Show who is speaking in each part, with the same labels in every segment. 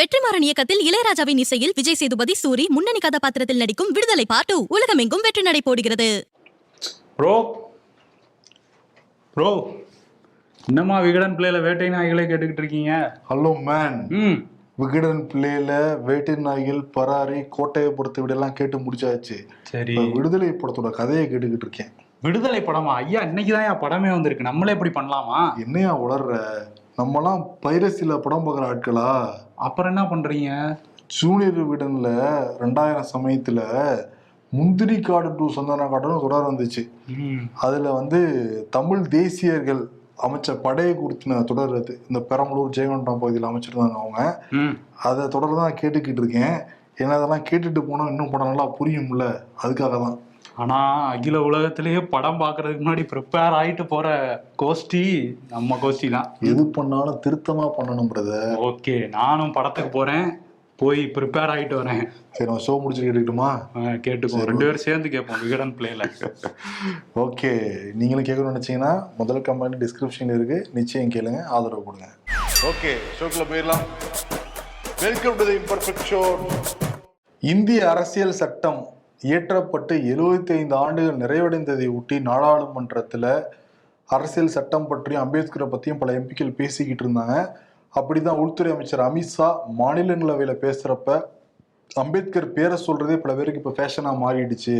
Speaker 1: வெற்றிமாறன் இயக்கத்தில் இளையராஜாவின் இசையில் விஜய் சேதுபதி சூரி முன்னணி கதாபாத்திரத்தில் நடிக்கும் விடுதலை பாட்டு உலகமெங்கும் வெற்றி நடை போடுகிறது.
Speaker 2: ப்ரோ ப்ரோ என்னம்மா விகடன் பிள்ளையில வேட்டை நாய்களே கேட்டுக்கிட்டு இருக்கீங்க?
Speaker 3: ஹலோ மேன்
Speaker 2: ம்.
Speaker 3: விகடன் பிள்ளையில வேட்டை நாய்கள் பராரி கோட்டையை பொறுத்த விடலாம் கேட்டு முடிச்சாச்சு.
Speaker 2: சரி.
Speaker 3: இப்ப விடுதலை படத்தோட கதையை கேட்டுக்கிட்டு இருக்கேன்.
Speaker 2: விடுதலை படமா? ஐயா இன்னைக்கு தான் படமே வந்திருக்கு. நம்மளே இப்படி பண்ணலாமா?
Speaker 3: என்னையா உளர்ற? நம்மலாம் பைரசில படம் பார்க்குற ஆட்களா?
Speaker 2: அப்புறம் என்ன பண்றீங்க?
Speaker 3: ஜூனியர் விகடன்ல ரெண்டாயிரம் சமயத்துல முந்திரி காடு டு சந்தான காடுன்னு தொடர் வந்துச்சு. அதுல வந்து தமிழ் தேசியர்கள் அமைச்ச படையை குறித்தின தொடர் அது. இந்த பெரம்பலூர் ஜெயங்கொண்டம் பகுதியில் அமைச்சிருந்தாங்க அவங்க. அதை தொடர்ந்து தான் கேட்டுக்கிட்டு இருக்கேன். ஏன்னா அதெல்லாம் கேட்டுட்டு போனால் இன்னும் படம் நல்லா புரியும்ல. அதுக்காக தான்.
Speaker 2: ஆனா அகில உலகத்திலேயே படம் பார்க்கறதுக்கு முன்னாடி ப்ரிப்பேர் ஆயிட்டு போற கோஷ்டி நம்ம கோஷ்டி தான்
Speaker 3: எது பண்ணாலும் திருத்தமா பண்ணணும் பிரதர்
Speaker 2: ஓகே நானும் படத்துக்கு போறேன். போய் ப்ரிப்பேர் ஆயிட்டு வரேன்.
Speaker 3: சரி நம்ம ஷோ முடிச்சு கேட்டுக்கிட்டுமா?
Speaker 2: கேட்டுக்கோ ரெண்டு பேரும் சேர்ந்து கேட்போம் விகடன் பிளேல
Speaker 3: ஓகே நீங்களும் கேட்கணும்னு நினைச்சீங்கன்னா முதல் கமெண்ட் டிஸ்கிரிப்ஷன் இருக்கு. நிச்சயம் கேளுங்க ஆதரவு கொடுங்க. ஓகே ஷோக்குள்ள போயிடலாம். Welcome to the imperfect show இந்திய அரசியல் சட்டம் இயற்றப்பட்டு 75 ஐந்து ஆண்டுகள் நிறைவடைந்ததை ஒட்டி நாடாளுமன்றத்தில் அரசியல் சட்டம் பற்றியும் அம்பேத்கரை பற்றியும் பல எம்பிக்கள் பேசிக்கிட்டு இருந்தாங்க. அப்படிதான் உள்துறை அமைச்சர் அமித்ஷா மாநிலங்களவையில் பேசுகிறப்ப அம்பேத்கர் பேரை சொல்றதே பல பேருக்கு இப்போ ஃபேஷனாக மாறிடுச்சு.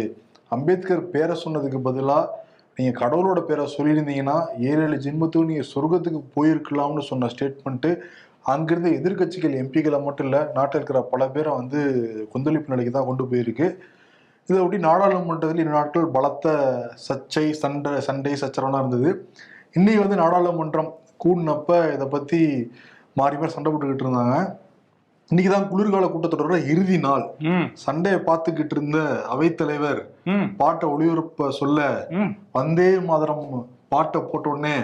Speaker 3: அம்பேத்கர் பேரை சொன்னதுக்கு பதிலாக நீங்கள் கடவுளோட பேரை சொல்லியிருந்தீங்கன்னா ஏழு ஏழு ஜென்மத்துக்கு நீங்கள் சொர்க்கத்துக்கு போயிருக்கலாம்னு சொன்ன ஸ்டேட்மெண்ட்டு அங்கிருந்த எதிர்க்கட்சிகள் எம்பிகளை மட்டும் இல்லை நாட்டில் இருக்கிற பல பேரை வந்து கொந்தளிப்பு நிலைக்கு தான் கொண்டு போயிருக்கு. இதை ஒட்டி நாடாளுமன்றத்தில் இரு நாட்கள் பலத்த சர்ச்சை சண்டை சண்டை சச்சரவெல்லாம் இருந்தது. இன்னைக்கு வந்து நாடாளுமன்றம் கூடினப்ப இதை பற்றி மாறி மாறி சண்டை போட்டுக்கிட்டு இருந்தாங்க. இன்னைக்கு தான் குளிர்கால கூட்டத்தொடரோட இறுதி நாள். சண்டையை பார்த்துக்கிட்டு இருந்த அவைத்தலைவர் பாட்டை ஒளிபரப்ப சொல்ல வந்தே மாதரம் பாட்டை போட்ட உடனே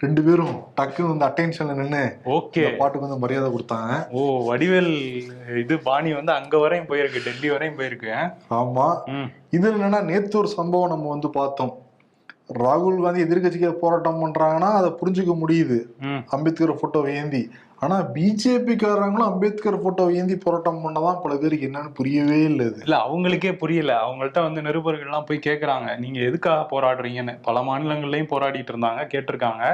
Speaker 3: ரெண்டு பேரும் டக்குன்னு வந்து அட்டென்ஷன்ல நின்று
Speaker 2: ஓகே
Speaker 3: பாட்டுக்கு வந்து மரியாதை கொடுத்தாங்க.
Speaker 2: ஓ வடிவேல் இது பாணி வந்து அங்க வரையும் போயிருக்கு டெல்லி வரையும் போயிருக்கு?
Speaker 3: ஆமா.
Speaker 2: ம்.
Speaker 3: இதுல என்னன்னா நேத்து ஒரு சம்பவம் நம்ம வந்து பார்த்தோம். ராகுல் காந்தி எதிர்க்கட்சிக்கு போராட்டம் பண்றாங்கன்னா அதை புரிஞ்சுக்க முடியுது. அம்பேத்கர் போட்டோ ஏந்தி. ஆனா பிஜேபிக்காரங்களும் அம்பேத்கர் போட்டோ ஏந்தி போராட்டம் பண்ணதான் பல பேருக்கு என்னன்னு புரியவே இல்லை
Speaker 2: இல்ல அவங்களுக்கே புரியல. அவங்கள்ட்ட வந்து நிருபர்கள்லாம் போய் கேக்குறாங்க. நீங்க எதுக்காக போராடுறீங்கன்னு? பல மாநிலங்கள்லயும் போராடிட்டு இருந்தாங்க கேட்டிருக்காங்க.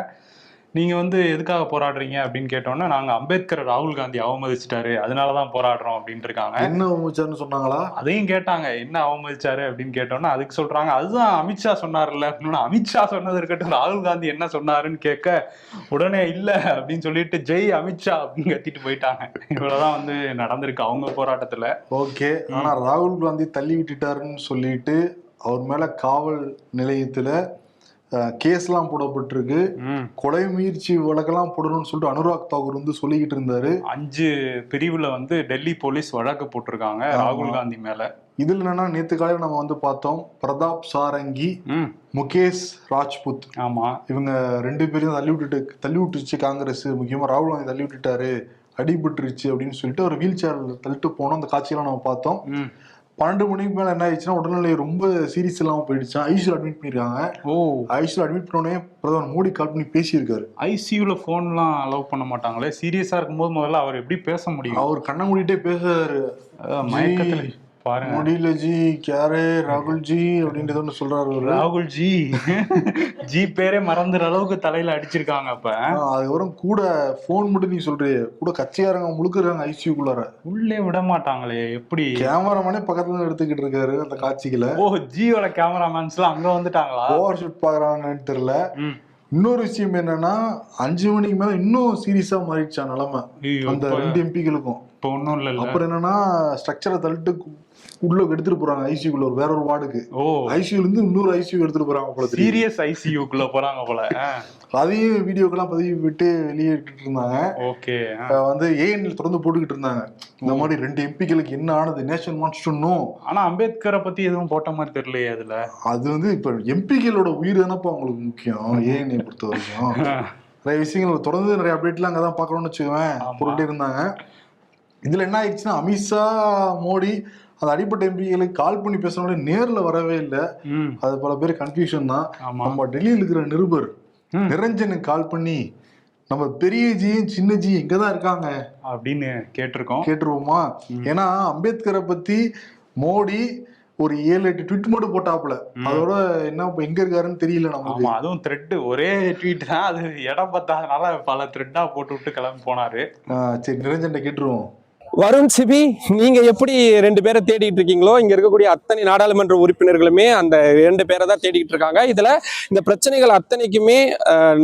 Speaker 2: நீங்க வந்து எதுக்காக போராடுறீங்க அப்படின்னு கேட்டோம்னா நாங்க அம்பேத்கர் ராகுல் காந்தி அவமதிச்சிட்டாரு அதனாலதான் போராடுறோம் அப்படின்ட்டு இருக்காங்க.
Speaker 3: என்ன அமைச்சர்னு சொன்னாங்களா?
Speaker 2: அதையும் கேட்டாங்க என்ன அவமதிச்சாரு அப்படின்னு கேட்டோம்னா அதுக்கு சொல்றாங்க அதுதான் அமித்ஷா சொன்னார்ல அப்படின்னு அமித்ஷா சொன்னது இருக்கட்டும் ராகுல் காந்தி என்ன சொன்னாருன்னு கேட்க உடனே இல்ல அப்படின்னு சொல்லிட்டு ஜெய் அமித்ஷா அப்படின்னு கத்திட்டு போயிட்டாங்க. இவ்வளவுதான் வந்து நடந்திருக்கு அவங்க போராட்டத்துல.
Speaker 3: ஓகே ஆனா ராகுல் காந்தி தள்ளி விட்டுட்டாருன்னு சொல்லிட்டு அவர் மேல காவல் நிலையத்துல கேஸ்லாம் போடப்பட்டிருக்கு. கொலை முயற்சி வழக்கெல்லாம் போடணும்னு சொல்லிட்டு அனுராக் தாக்கூர் வந்து சொல்லிக்கிட்டு இருந்தாரு.
Speaker 2: அஞ்சு பிரிவுல வந்து டெல்லி போலீஸ் வழக்கு போட்டிருக்காங்க. ராகுல் காந்தி மேல.
Speaker 3: இதுல என்னன்னா நேத்து காலையில நம்ம வந்து பார்த்தோம் பிரதாப் சாரங்கி முகேஷ் ராஜ்புத்.
Speaker 2: ஆமா.
Speaker 3: இவங்க ரெண்டு பேரையும் தள்ளி விட்டுட்டு தள்ளி விட்டுருச்சு காங்கிரஸ். முக்கியமா ராகுல் காந்தி தள்ளி விட்டுட்டாரு. அடிபட்டுருச்சு அப்படின்னு சொல்லிட்டு ஒரு வீல் சேர்ல தள்ளிட்டு போனோம். அந்த காட்சியெல்லாம் நம்ம பார்த்தோம். பன்னெண்டு மணிக்கு மேல என்ன ஆயிடுச்சுன்னா உடல்நிலை ரொம்ப சீரியஸ் இல்லாம போயிடுச்சு. ஐசியூ அட்மிட் பண்ணிருக்காங்க.
Speaker 2: ஓ.
Speaker 3: ஐசியூ அட்மிட் பண்ணோடனே பிரதமர் மோடி கால் பண்ணி பேசியிருக்காரு.
Speaker 2: ஐசியூல போன்லாம் அலோவ் பண்ண மாட்டாங்களே? சீரியஸா இருக்கும்போது முதல்ல அவர் எப்படி பேச முடியும்?
Speaker 3: அவர் கண்ணை மூடிட்டே பேசுறாரு.
Speaker 2: மயக்கத்துல. பாருங்க.
Speaker 3: முடியல ஜி. கேரே ராகுல் ஜி அப்படின்றது ஒன்று சொல்றாரு.
Speaker 2: ராகுல் ஜி ஜி பேரே மறந்துற அளவுக்கு தலையில அடிச்சிருக்காங்க அப்ப.
Speaker 3: அதுக்கப்புறம் கூட ஃபோன் மட்டும் நீ சொல்றியே. கூட கட்சியாரங்க முழுக்க இருக்காங்க ஐசியூக்குள்ளார
Speaker 2: உள்ளே விட மாட்டாங்களே எப்படி?
Speaker 3: கேமராமேனே பக்கத்துல எடுத்துக்கிட்டு இருக்காரு அந்த காட்சிகளை.
Speaker 2: ஓ ஜியோட கேமராமேன்ஸ் எல்லாம் அங்க வந்துட்டாங்களா?
Speaker 3: ஓவர் ஷூட் பாக்குறாங்கன்னு தெரியல. இன்னொரு விஷயம் என்னன்னா அஞ்சு மணிக்கு மேல இன்னும் சீரியஸா மாறிடுச்சா நிலைமை. அந்த ரெண்டு எம்பிக்களுக்கும்
Speaker 2: இப்ப ஒண்ணும் இல்ல
Speaker 3: அப்புறம் என்னன்னா ஸ்ட்ரக்சரை தள்ளிட்டு உள்ள எடுத்துட்டு போறாங்க ஐசியூக்குள்ள ஒரு வேற ஒரு வார்டுக்கு.
Speaker 2: ஓ.
Speaker 3: ஐசியூல இருந்து இன்னொரு ஐசியூ எடுத்துட்டு போறாங்க போல.
Speaker 2: சீரியஸ் ஐசியூக்குள்ள போறாங்க போல
Speaker 3: அதையும் வீடியோக்கெல்லாம் பதிவு விட்டு வெளியிட்டு இருந்தாங்க.
Speaker 2: ஓகே
Speaker 3: வந்து ஏஎன்எல் தொடர்ந்து போட்டுக்கிட்டு இருந்தாங்க. இந்த மாதிரி ரெண்டு எம்பிக்களுக்கு என்ன ஆனது? நேஷன் வாண்ட்ஸ் டு நோ
Speaker 2: ஆனா அம்பேத்கரை பத்தி எதுவும் போட்ட மாதிரி தெரியலையே அதுல.
Speaker 3: அது வந்து இப்ப எம்பிக்களோட உயிர் தானப்பா அவங்களுக்கு முக்கியம் ஏஎன்ஏ பொறுத்த வரைக்கும். நிறைய விஷயங்கள் தொடர்ந்து நிறைய அப்டேட்லாம் அங்கே தான் பார்க்கணும்னு வச்சுக்குவேன்
Speaker 2: ஆமா.
Speaker 3: போட்டுட்டே இருந்தாங்க. இதுல என்ன ஆயிடுச்சுன்னா அமித்ஷா மோடி அந்த அடிப்பட்ட எம்பிகளுக்கு கால் பண்ணி பேசுறவங்க நேர்ல வரவே இல்லை. அது பல பேர் கன்ஃபியூஷன் தான். நம்ம டெல்லியில் இருக்கிற நிருபர். நிரஞ்சனுக்கு கால் பண்ணி நம்ம பெரிய ஜியும் சின்ன ஜி இங்கதான் இருக்காங்க.
Speaker 2: அப்படின்னு கேட்டிருக்கோம்.
Speaker 3: கேட்டுருவோமா? ஏன்னா அம்பேத்கரை பத்தி மோடி ஒரு ஏழு எட்டு ட்விட் மட்டும் போட்டாப்புல. அதோட என்ன இப்ப எங்க இருக்காருன்னு தெரியல நமக்கு.
Speaker 2: ஆமா அதுவும் த்ரெட் ஒரே ட்வீட் தான். அது இடம் பத்தாதனால பல த்ரெட்டா போட்டு விட்டு கிளம்பி போனாரு.
Speaker 3: சரி நிரஞ்சன் கேட்டுருவோம்.
Speaker 4: வருண் சிபி நீங்க எப்படி ரெண்டு பேரை தேடிட்டு இருக்கீங்களோ இங்க இருக்கக்கூடிய அத்தனை நாடாளுமன்ற உறுப்பினர்களுமே அந்த ரெண்டு பேரை தான் தேடிட்டு இருக்காங்க. இதுல இந்த பிரச்சனைகள் அத்தனைக்குமே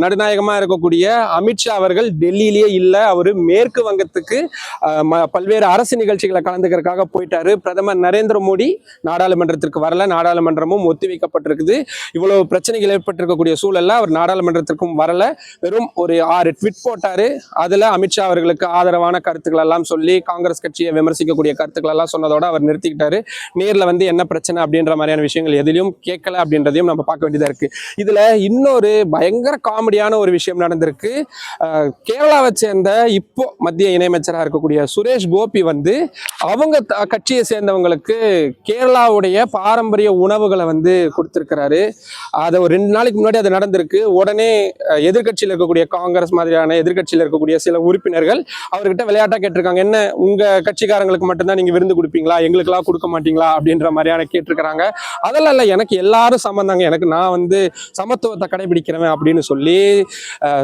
Speaker 4: நடுநாயகமா இருக்கக்கூடிய அமித்ஷா அவர்கள் டெல்லியிலேயே இல்லை. அவரு மேற்கு வங்கத்துக்கு ம- பல்வேறு அரசு நிகழ்ச்சிகளை கலந்துக்கிறதுக்காக போயிட்டாரு. பிரதமர் நரேந்திர மோடி நாடாளுமன்றத்திற்கு வரல. நாடாளுமன்றமும் ஒத்திவைக்கப்பட்டிருக்குது. இவ்வளவு பிரச்சனைகள் ஏற்பட்டிருக்கக்கூடிய சூழல்ல அவர் நாடாளுமன்றத்திற்கும் வரல. வெறும் ஒரு ஆறு ட்விட் போட்டாரு. அதுல அமித்ஷா அவர்களுக்கு ஆதரவான கருத்துக்கள் எல்லாம் சொல்லி காங்கிரஸ் கட்சியை விமர்சிக்கக்கூடிய கருத்துக்கள் எல்லாம் சொன்னதோட அவர் நிறுத்திக்கிட்டாரு. நேரில் வந்து என்ன பிரச்சனை அப்படின்ற மாதிரியான விஷயங்கள் எதிலையும் கேட்கல அப்படின்றதையும் நம்ம பார்க்க வேண்டியதா இருக்கு. இதுல இன்னொரு பயங்கர காமெடியான ஒரு விஷயம் நடந்திருக்கு. கேரளாவை சேர்ந்த இப்போ மத்திய இணையமைச்சராக இருக்கக்கூடிய சுரேஷ் கோபி வந்து அவங்க த- கட்சியை சேர்ந்தவங்களுக்கு கேரளாவுடைய பாரம்பரிய உணவுகளை வந்து கொடுத்துருக்கிறாரு. அதை ஒரு ரெண்டு நாளைக்கு முன்னாடி அது நடந்திருக்கு. உடனே எதிர்கட்சியில் எதிர்க்கட்சியில் இருக்கக்கூடிய காங்கிரஸ் மாதிரியான எதிர்கட்சியில் இருக்கக்கூடிய சில உறுப்பினர்கள் அவர்கிட்ட விளையாட்டா கேட்டிருக்காங்க. என்ன உங்க கட்சிக்காரங்களுக்கு மட்டும்தான் நீங்க விருந்து கொடுப்பீங்களா? எங்களுக்கெல்லாம் கொடுக்க மாட்டீங்களா? அப்படின்ற மாதிரியான கேட்டிருக்கிறாங்க. அதெல்லாம் இல்லை எனக்கு எல்லாரும் சம்மந்தாங்க எனக்கு நான் வந்து சமத்துவத்தை கடைபிடிக்கிறவன் அப்படின்னு சொல்லி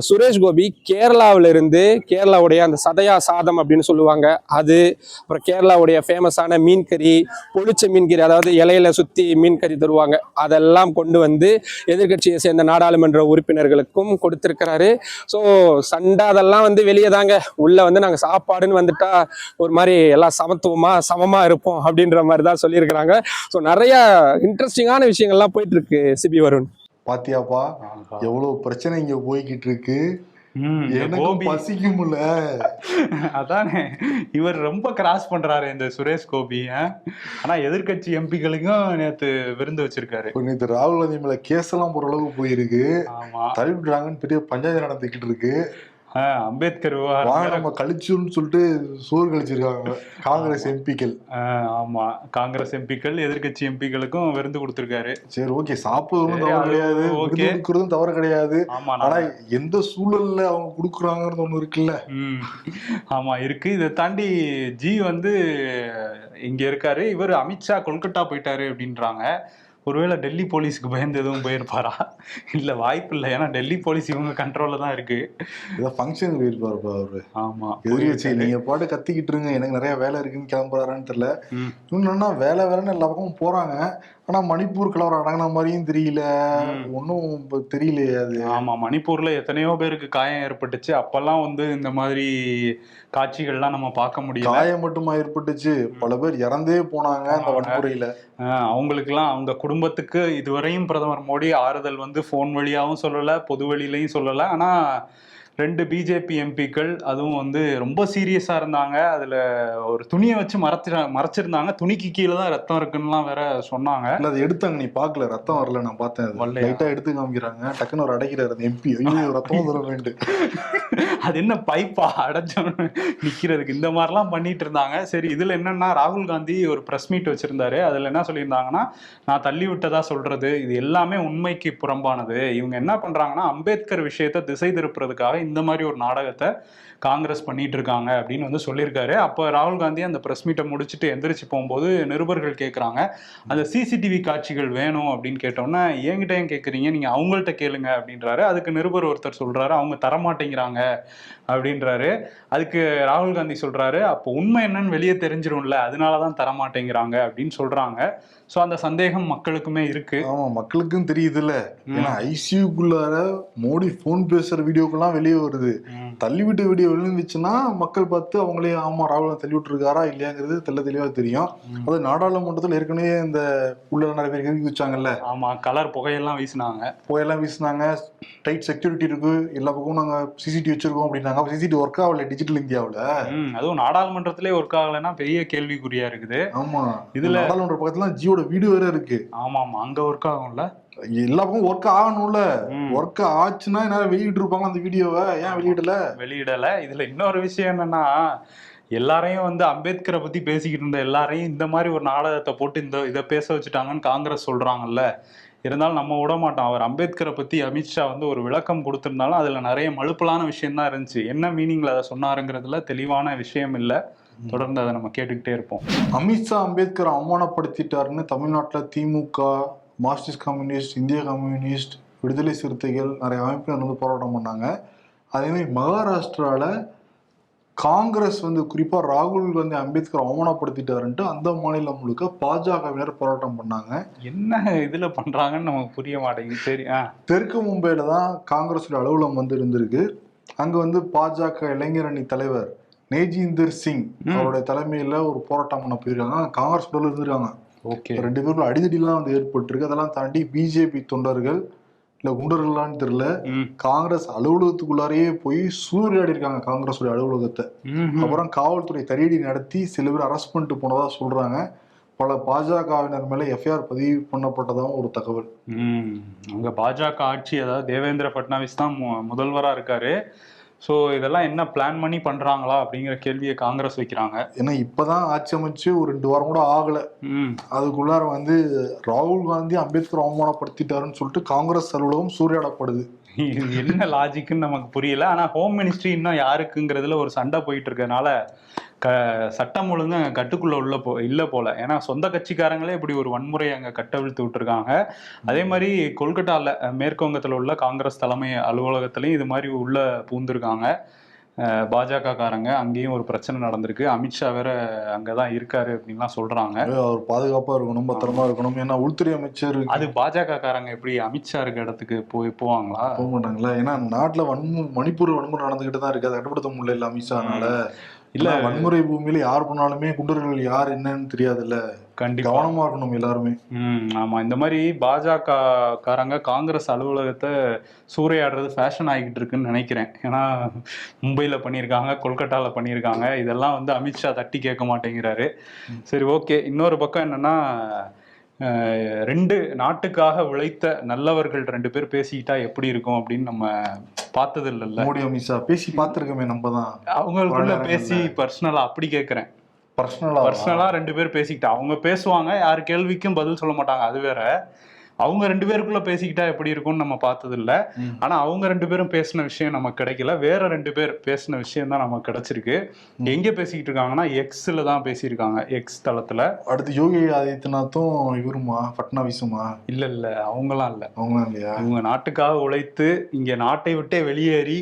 Speaker 4: சுரேஷ் கோபி கேரளாவில இருந்து கேரளாவுடைய அந்த சதயா சாதம் அப்படின்னு சொல்லுவாங்க. அது அப்புறம் கேரளாவுடைய ஃபேமஸான மீன் கறி பொளிச்ச மீன் கறி அதாவது இலையில சுத்தி மீன் கறி தருவாங்க. அதெல்லாம் கொண்டு வந்து எதிர்க்கட்சியை சேர்ந்த நாடாளுமன்ற உறுப்பினர்களுக்கும் கொடுத்திருக்கிறாரு. ஸோ சண்டை அதெல்லாம் வந்து வெளியே தாங்க. உள்ள வந்து நாங்கள் சாப்பாடுன்னு வந்துட்டா ஒரு மாதிரி எல்லாம் சமத்துவமா சமமா இருப்போம் அப்படின்ற மாதிரி தான் சொல்லியிருக்கிறாங்க. ஸோ நிறைய இன்ட்ரெஸ்டிங்கான விஷயங்கள்லாம் போயிட்டு இருக்கு சிபி வருண்.
Speaker 3: பாத்தியாப்பா எவ்வளவு பிரச்சனை இங்க போய்கிட்டு இருக்கு பசிக்கும்ல
Speaker 2: அதானே இவர் ரொம்ப கிராஸ் பண்றாரு இந்த சுரேஷ் கோபி? ஆனா எதிர்க்கட்சி எம்பிகளுக்கும் நேத்து விருந்து வச்சிருக்காரு.
Speaker 3: இப்ப நேத்து ராகுல் காந்தி மேல கேஸ் எல்லாம் போற அளவுக்கு போயிருக்கு.
Speaker 2: ஆமா.
Speaker 3: தள்ளி விட்டுறாங்கன்னு பெரிய பஞ்சாயத்து நடந்துகிட்டு இருக்கு
Speaker 2: அம்பேத்கர் விவகாரம்
Speaker 3: நம்ம கழிச்சுன்னு சொல்லிட்டு சோறு கழிச்சிருக்காங்க. காங்கிரஸ் எம்பிக்கள்
Speaker 2: ஆமா. காங்கிரஸ் எம்பிக்கள் எதிர்க்கட்சி எம்பிக்களுக்கும் விருந்து கொடுத்திருக்காரு.
Speaker 3: சரி ஓகே. சாப்பிடுறதும் தவறு கிடையாது. கொடுக்கறதும் தவறு கிடையாது. ஆனா எந்த சூழல்ல அவங்க குடுக்குறாங்கன்னு ஒண்ணு இருக்குல்ல.
Speaker 2: ஆமா இருக்கு. இதை தாண்டி ஜி வந்து இங்க இருக்காரு. இவர் அமித்ஷா கொல்கத்தா போயிட்டாரு அப்படின்றாங்க. ஒருவேளை டெல்லி போலீஸ்க்கு பயந்து எதுவும் போயிருப்பாரா? இல்ல வாய்ப்பு இல்லை ஏன்னா டெல்லி போலீஸ் இவங்க கண்ட்ரோல்ல தான் இருக்கு.
Speaker 3: ஏதோ ஃபங்க்ஷன் போயிருப்பாருப்பா அவரு.
Speaker 2: ஆமா.
Speaker 3: எதிர்கட்சி நீங்க பாட்டு கத்திக்கிட்டு இருங்க. எனக்கு நிறைய வேலை இருக்குன்னு கிளம்புறாரான்னு தெரியல. இன்னொன்னா வேலை வேலைன்னு எல்லா பக்கமும் போறாங்க. ஆனா மணிப்பூர் கலவரம் அடங்கின மாதிரியும் தெரியல.
Speaker 2: ம்.
Speaker 3: ஒன்னும் இப்ப தெரியலையே அது.
Speaker 2: ஆமா மணிப்பூர்ல எத்தனையோ பேருக்கு காயம் ஏற்பட்டுச்சு. அப்பெல்லாம் வந்து இந்த மாதிரி காட்சிகள்லாம் நம்ம பார்க்க முடியல.
Speaker 3: காயம் மட்டுமா ஏற்பட்டுச்சு? பல பேர் இறந்தே போனாங்க அந்த. வன்முறையில.
Speaker 2: அவங்களுக்குலாம் அவங்க குடும்பத்துக்கு இதுவரையும் பிரதமர் மோடி ஆறுதல் வந்து ஃபோன் வழியாவும் சொல்லல பொது வழியிலையும் சொல்லல. ஆனா ரெண்டு பிஜேபி எம்பிக்கள் அதுவும் வந்து ரொம்ப சீரியஸா இருந்தாங்க. அதுல ஒரு துணியை வச்சு மறைச்சு மறைச்சிருந்தாங்க. துணிக்கு கீழே தான் ரத்தம் இருக்குன்னுலாம் வேற சொன்னாங்க.
Speaker 3: இல்ல அதை எடுத்தாங்க. நீ பாக்கல ரத்தம் வரல நான் பார்த்தேன் அது.
Speaker 2: வரலையா?
Speaker 3: லைட்டா எடுத்து காமிக்கிறாங்க. டக்குன்னு ஒரு அடைக்கிறாரு எம்பி ஐயோ ரத்தம் தர வேண்டும்
Speaker 2: அது என்ன பைப்பா? அடைச்சவனு நிக்கிறதுக்கு. இந்த மாதிரிலாம் பண்ணிட்டு இருந்தாங்க. சரி இதுல என்னன்னா ராகுல் காந்தி ஒரு பிரஸ் மீட் வச்சிருந்தாரு. அதுல என்ன சொல்லியிருந்தாங்கன்னா நான் தள்ளி விட்டதா சொல்றது? இது எல்லாமே உண்மைக்கு புறம்பானது. இவங்க என்ன பண்றாங்கன்னா அம்பேத்கர் விஷயத்தை திசை திருப்புறதுக்காக இந்த மாதிரி ஒரு நாடகத்தை காங்கிரஸ் பண்ணிட்டு இருக்காங்க அப்படின்னு வந்து சொல்லியிருக்காரு. அப்போ ராகுல் காந்தி அந்த பிரஸ் மீட்டை முடிச்சுட்டு எந்திரிச்சு போகும்போது நிருபர்கள் கேட்குறாங்க அந்த சிசிடிவி காட்சிகள் வேணும் அப்படின்னு கேட்டோம்னா என்கிட்ட ஏன் கேட்குறீங்க நீங்கள் அவங்கள்ட்ட கேளுங்க அப்படின்றாரு. அதுக்கு நிருபர் ஒருத்தர் சொல்கிறாரு அவங்க தரமாட்டேங்கிறாங்க. அப்படின்றாரு. அதுக்கு ராகுல் காந்தி சொல்றாரு அப்போ உண்மை என்னன்னு வெளியே தெரிஞ்சிரும்ல அதனால தான் தரமாட்டேங்கிறாங்க அப்படின்னு சொல்றாங்க. ஸோ அந்த சந்தேகம் மக்களுக்குமே இருக்கு.
Speaker 3: ஆமா மக்களுக்கும் தெரியுதுல்ல. ஏன்னா ஐசியூக்குள்ளார மோடி போன் பேசுற வீடியோக்கெல்லாம் வெளியே வருது.
Speaker 2: ம்.
Speaker 3: தள்ளி விட்டு வீடியோ விழுந்துச்சுன்னா மக்கள் பார்த்து அவங்களே ஆமா ராகுல் தள்ளி விட்டுருக்காரா இல்லையாங்கிறது தெள்ள தெளிவா தெரியும். அது நாடாளுமன்றத்தில் ஏற்கனவே இந்த உள்ள நிறைய பேர் வச்சாங்கல்ல
Speaker 2: ஆமா கலர் புகையெல்லாம் வீசினாங்க.
Speaker 3: போயெல்லாம் வீசினாங்க. டைட் செக்யூரிட்டி இருக்கு. எல்லா பக்கமும் நாங்க சிசிடிவி வச்சிருக்கோம் அப்படின்னாங்க. சிசிடிவி ஒர்க் ஆகல டிஜிட்டல் இந்தியாவுல.
Speaker 2: அதுவும் நாடாளுமன்றத்திலே ஒர்க் ஆகலைன்னா பெரிய கேள்விக்குறியா இருக்குது.
Speaker 3: ஆமா.
Speaker 2: இதுல-
Speaker 3: நாடாளுமன்ற பக்கத்துல ஜியோட வீடியோ வேற இருக்கு.
Speaker 2: ஆமா ஆமா அங்க ஒர்க் ஆகும்ல?
Speaker 3: எல்லா பக்கமும் ஒர்க் ஆகணும்ல. ஒர்க் ஆச்சுன்னா என்ன வெளியிட்டு இருப்பாங்க அந்த வீடியோவை? ஏன் வெளியிடல?
Speaker 2: வெளியிடல. இதுல இன்னொரு விஷயம் என்னன்னா எல்லாரையும் வந்து அம்பேத்கரை பத்தி பேசிக்கிட்டு இருந்த எல்லாரையும் இந்த மாதிரி ஒரு நாடகத்தை போட்டு இந்த இதை பேச வச்சுட்டாங்கன்னு காங்கிரஸ் சொல்றாங்கல்ல. இருந்தாலும் நம்ம விட மாட்டோம் அவர் அம்பேத்கரை பத்தி அமித்ஷா வந்து ஒரு விளக்கம் கொடுத்திருந்தாலும் அதுல நிறைய மழுப்பலான விஷயம் தான் இருந்துச்சு. என்ன மீனிங்ல அதை சொன்னாருங்கிறதுல தெளிவான விஷயம் இல்லை. தொடர்ந்து அதை நம்ம கேட்டுக்கிட்டே இருப்போம்.
Speaker 3: அமித்ஷா அம்பேத்கர் அவமானப்படுத்திட்டாருன்னு தமிழ்நாட்டில் திமுக மார்க்சிஸ்ட் கம்யூனிஸ்ட் இந்திய கம்யூனிஸ்ட் விடுதலை சிறுத்தைகள் நிறைய அமைப்பினர் வந்து போராட்டம் பண்ணாங்க. அதே மாதிரி மகாராஷ்டிரால காங்கிரஸ் வந்து குறிப்பா ராகுல் காந்தி அம்பேத்கர் அவமானப்படுத்திட்டாருன்ட்டு அந்த மாநிலம் முழுக்க பாஜகவினர் போராட்டம் பண்ணாங்க.
Speaker 2: என்ன இதுல பண்றாங்கன்னு நமக்கு புரிய மாட்டேங்குது. சரி
Speaker 3: தெற்கு மும்பையில தான் காங்கிரஸோட அலுவலகம் வந்து இருந்திருக்கு. அங்க வந்து பாஜக இளைஞரணி தலைவர் நேஜிந்தர் சிங். அவருடைய தலைமையில ஒரு போராட்டம் பண்ண போயிருக்காங்க. காங்கிரஸ் இருந்திருக்காங்க.
Speaker 2: ஓகே.
Speaker 3: ரெண்டு பேருக்கும் அடிதடிலாம் வந்து ஏற்பட்டிருக்கு. அதெல்லாம் தாண்டி பிஜேபி தொண்டர்கள் இல்ல குண்டர்களான்னு தெரியல. காங்கிரஸ் அலுவலகத்துக்குள்ளாரையே போய் சூறையாடி இருக்காங்க காங்கிரஸோட அலுவலகத்தை. அப்புறம் காவல்துறை தடியடி நடத்தி சில பேர் அரெஸ்ட் பண்ணிட்டு போனதா சொல்றாங்க. பல பாஜகவினர் மேல எஃப்ஐஆர் பதிவு பண்ணப்பட்டதாகவும் ஒரு தகவல்.
Speaker 2: அங்க பாஜக ஆட்சி அதாவது தேவேந்திர பட்னாவிஸ் தான் முதல்வரா இருக்காரு. ஸோ இதெல்லாம் என்ன பிளான் பண்ணி பண்றாங்களா அப்படிங்கிற கேள்வியை காங்கிரஸ் வைக்கிறாங்க.
Speaker 3: ஏன்னா இப்பதான் ஆட்சி அமைச்சு ஒரு ரெண்டு வாரம் கூட ஆகல.
Speaker 2: ம்.
Speaker 3: அதுக்குள்ளார வந்து ராகுல் காந்தி அம்பேத்கர் அவமானப்படுத்திட்டாருன்னு சொல்லிட்டு காங்கிரஸ் அலுவலகம் சூறையாடப்படுது.
Speaker 2: இது என்ன லாஜிக்னு நமக்கு புரியல. ஆனா ஹோம் மினிஸ்ட்ரி இன்னும் யாருக்குங்கிறதுல ஒரு சண்டை போயிட்டு இருக்கறனால க சட்டம் ஒழுங்கு அங்க கட்டுக்குள்ள உள்ள போ இல்ல போல. ஏன்னா சொந்த கட்சிக்காரங்களே இப்படி ஒரு வன்முறை அங்க கட்டவிழ்த்து விட்டுருக்காங்க. அதே மாதிரி கொல்கட்டால அஹ், மேற்கு வங்கத்துல உள்ள காங்கிரஸ் தலைமை அலுவலகத்திலையும் இது மாதிரி உள்ள பூந்திருக்காங்க பாஜக காரங்க அங்கேயும் ஒரு பிரச்சனை நடந்திருக்கு. அமித்ஷா வேற அங்கதான் இருக்காரு அப்படின்லாம் சொல்றாங்க.
Speaker 3: அவர் பாதுகாப்பா இருக்கணும் பத்திரமா இருக்கணும். ஏன்னா உள்துறை அமைச்சர்
Speaker 2: அது பாஜக காரங்க எப்படி அமித்ஷா இருக்க இடத்துக்கு போய் போவாங்களா?
Speaker 3: போக மாட்டாங்களா? ஏன்னா நாட்டுல வன்மு மணிப்பூர் வன்முறை நடந்துகிட்டு தான் இருக்கு. அதை கட்டுப்படுத்த முடியல அமித்ஷானால.
Speaker 2: இல்ல.
Speaker 3: வன்முறை பூமியில யார் பண்ணாலுமே குண்டர்கள் யார் என்னன்னு தெரியாதுல்ல.
Speaker 2: கண்டிப்பா.
Speaker 3: கவனமா இருக்கணும் எல்லாருமே.
Speaker 2: ம் ஆமா. இந்த மாதிரி பாஜக காரங்க காங்கிரஸ் அலுவலகத்தை சூறையாடுறது ஃபேஷன் ஆகிட்டு இருக்குன்னு நினைக்கிறேன். ஏன்னா மும்பையில பண்ணியிருக்காங்க கொல்கட்டால பண்ணியிருக்காங்க. இதெல்லாம் வந்து அமித்ஷா தட்டி கேட்க மாட்டேங்கிறாரு. சரி ஓகே. இன்னொரு பக்கம் என்னன்னா ரெண்டு நாட்டுக்காக உழைத்த நல்லவர்கள் ரெண்டு பேர் பேசிக்கிட்டா எப்படி இருக்கும் அப்படின்னு நம்ம பார்த்தது இல்லைல்ல
Speaker 3: மோடி அமித்ஷா பேசி பார்த்திருக்கோமே நம்ம தான்.
Speaker 2: அவங்களுக்குள்ள பேசி பர்சனலா அப்படி கேட்குறேன்.
Speaker 3: பர்சனலா
Speaker 2: பர்சனலா ரெண்டு பேர் பேசிக்கிட்டா. அவங்க பேசுவாங்க யார் கேள்விக்கும் பதில் சொல்ல மாட்டாங்க அது வேற. அவங்க ரெண்டு பேருக்குள்ள பேசிக்கிட்டா எப்படி இருக்கும்னு நம்ம பார்த்தது இல்ல. ஆனா அவங்க ரெண்டு பேரும் பேசின விஷயம் நமக்கு கிடைக்கல. வேற ரெண்டு பேர் பேசின விஷயம் தான் நமக்கு கிடைச்சிருக்கு. எங்க பேசிக்கிட்டு இருக்காங்கன்னா எக்ஸ்ல தான் பேசியிருக்காங்க எக்ஸ் தளத்துல.
Speaker 3: அடுத்து யோகி ஆதித்யநாத்தும் இவருமா? பட்னாவிஸுமா
Speaker 2: இல்ல இல்ல. அவங்களாம் இல்ல.
Speaker 3: அவங்களாம் இல்லையா?
Speaker 2: இவங்க நாட்டுக்காக உழைத்து இங்க நாட்டை விட்டே வெளியேறி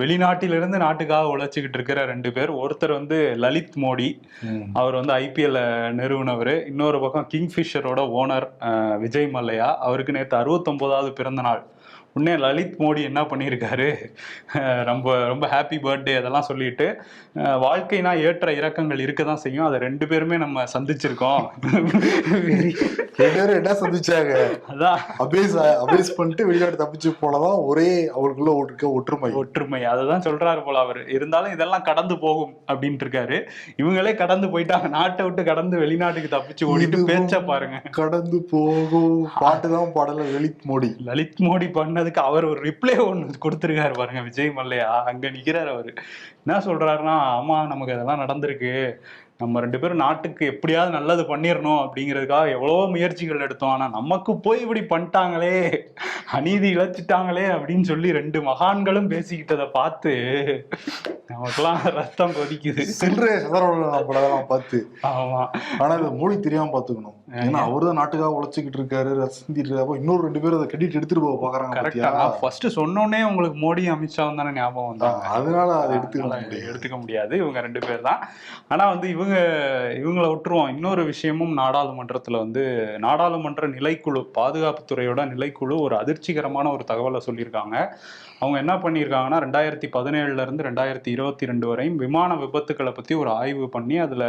Speaker 2: வெளிநாட்டிலிருந்து நாட்டுக்காக உழைச்சிக்கிட்டு இருக்கிற ரெண்டு பேர். ஒருத்தர் வந்து லலித் மோடி. அவர் வந்து ஐபிஎல் நிறுவனவர். இன்னொரு பக்கம் கிங்ஃபிஷரோட ஓனர் விஜய் விஜய் மல்லையா? அவருக்கு நேற்று அறுபத்தொம்போதாவது பிறந்த நாள் உடனே லலித் மோடி என்ன பண்ணியிருக்காரு? ரொம்ப ரொம்ப ஹாப்பி பர்த்டே அதெல்லாம் சொல்லிட்டு வாழ்க்கைனா ஏற்ற இறக்கங்கள் இருக்க தான் செய்யும். அதை ரெண்டு பேருமே நம்ம சந்திச்சிருக்கோம்.
Speaker 3: என்ன சந்திச்சாங்க?
Speaker 2: அதான்.
Speaker 3: அபேஸ் அபேஸ் பண்ணிட்டு வெளிநாட்டு தப்பிச்சு போனதான் ஒரே அவருக்குள்ள இருக்க ஒற்றுமை.
Speaker 2: ஒற்றுமை. அதுதான் சொல்றாரு போல அவர். இருந்தாலும் இதெல்லாம் கடந்து போகும் அப்படின்ட்டு இருக்காரு. இவங்களே கடந்து போயிட்டாங்க. நாட்டை விட்டு கடந்து வெளிநாட்டுக்கு தப்பிச்சு ஓடிட்டு பேச்ச பாருங்க.
Speaker 3: கடந்து போகும். பாட்டு தான் பாடல லலித் மோடி.
Speaker 2: லலித் மோடி பண்ணதுக்கு அவர் ஒரு ரிப்ளை ஒன்று கொடுத்துருக்காரு பாருங்க விஜய் மல்லையா? அங்க நிக்கிறாரு அவரு. என்ன சொல்றாருன்னா ஆமா நமக்கு அதெல்லாம் நடந்திருக்கு. நம்ம ரெண்டு பேரும் நாட்டுக்கு எப்படியாவது நல்லது பண்ணிடணும் அப்படிங்கிறதுக்காக எவ்வளவோ முயற்சிகள் எடுத்தோம். ஆனா நமக்கு போய் இப்படி பண்ணிட்டாங்களே அநீதி இழைச்சிட்டாங்களே அப்படின்னு சொல்லி ரெண்டு மகான்களும் பேசிக்கிட்டதை பார்த்து நமக்கெல்லாம் ரத்தம் கொதிக்குது.
Speaker 3: சில்லறை சதரவள படம்லாம் பார்த்து.
Speaker 2: ஆமா.
Speaker 3: ஆனா இதை மோடி தெரியாம பாத்துக்கணும் ஏன்னா அவர்தான் நாட்டுக்காக உழைச்சிக்கிட்டு இருக்காரு ரசிந்திட்டு இருக்காரு. இன்னொரு ரெண்டு பேரும் அதை கிரெடிட் எடுத்துட்டு போக பாக்குறாங்க
Speaker 2: ஃபர்ஸ்ட் சொன்னோடனே உங்களுக்கு மோடி அமித்ஷா தானே ஞாபகம் வந்தாங்க.
Speaker 3: அதனால அதை எடுத்துக்க
Speaker 2: எடுத்துக்க முடியாது. இவங்க ரெண்டு பேர் தான். ஆனா வந்து இவங்க இவங்களை விட்டுருவோம். இன்னொரு விஷயமும் நாடாளுமன்றத்தில் வந்து நாடாளுமன்ற நிலைக்குழு பாதுகாப்புத்துறையோட நிலைக்குழு ஒரு அதிர்ச்சிகரமான ஒரு தகவலை சொல்லியிருக்காங்க. அவங்க என்ன பண்ணியிருக்காங்கன்னா ரெண்டாயிரத்தி பதினேழுல இருந்து ரெண்டாயிரத்தி இருபத்தி ரெண்டு வரையும் விமான விபத்துக்களை பற்றி ஒரு ஆய்வு பண்ணி அதில்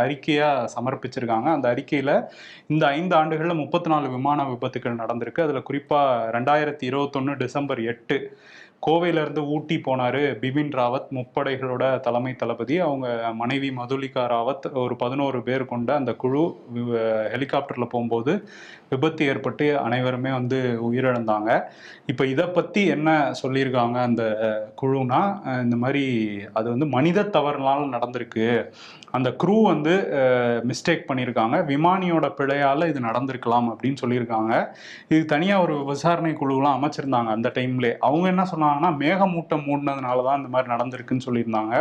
Speaker 2: அறிக்கையாக சமர்ப்பிச்சிருக்காங்க. அந்த அறிக்கையில் இந்த ஐந்து ஆண்டுகளில் முப்பத்தி நாலு விமான விபத்துக்கள் நடந்திருக்கு. அதில் குறிப்பாக ரெண்டாயிரத்தி இருபத்தொன்னு டிசம்பர் எட்டு கோவையிலேருந்து ஊட்டி போனார் பிபின் ராவத் முப்படைகளோட தலைமை தளபதி. அவங்க மனைவி மதுலிகா ராவத் ஒரு பதினோரு பேர் கொண்ட அந்த குழு ஹெலிகாப்டரில் போகும்போது விபத்து ஏற்பட்டு அனைவருமே வந்து உயிரிழந்தாங்க. இப்போ இதை பற்றி என்ன சொல்லியிருக்காங்க அந்த குழுனா? இந்த மாதிரி அது வந்து மனித தவறுனால நடந்திருக்கு. அந்த க்ரூ வந்து மிஸ்டேக் பண்ணியிருக்காங்க. விமானியோட பிழையால் இது நடந்திருக்கலாம் அப்படின்னு சொல்லியிருக்காங்க. இது தனியாக ஒரு விசாரணை குழுலாம் அமைச்சிருந்தாங்க அந்த டைம்லே அவங்க என்ன சொன்னாங்க? சொன்னாங்கன்னா மேகமூட்டம் மூடினதுனால தான் இந்த மாதிரி நடந்திருக்குன்னு சொல்லியிருந்தாங்க.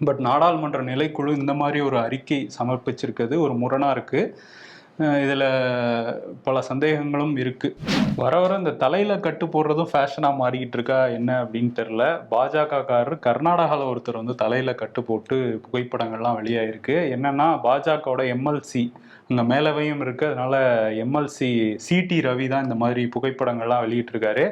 Speaker 2: பட் நாடாளுமன்ற நிலைக்குழு இந்த மாதிரி ஒரு அறிக்கை சமர்ப்பிச்சிருக்கிறது ஒரு முரணாக இருக்குது இதில் பல சந்தேகங்களும் இருக்குது வர வர இந்த தலையில் கட்டு போடுறதும் ஃபேஷனாக மாறிக்கிட்டு இருக்கா என்ன அப்படின்னு தெரில பாஜகக்காரர் கர்நாடகாவில் ஒருத்தர் வந்து தலையில் கட்டு போட்டு புகைப்படங்கள்லாம் வெளியாயிருக்கு. என்னென்னா பாஜகவோட எம்எல்சி இந்த மேலவையும் இருக்கு. அதனால எம்எல்சி சிடி ரவி தான் இந்த மாதிரி புகைப்படங்கள்லாம் வெளியிட்டிருக்காரு.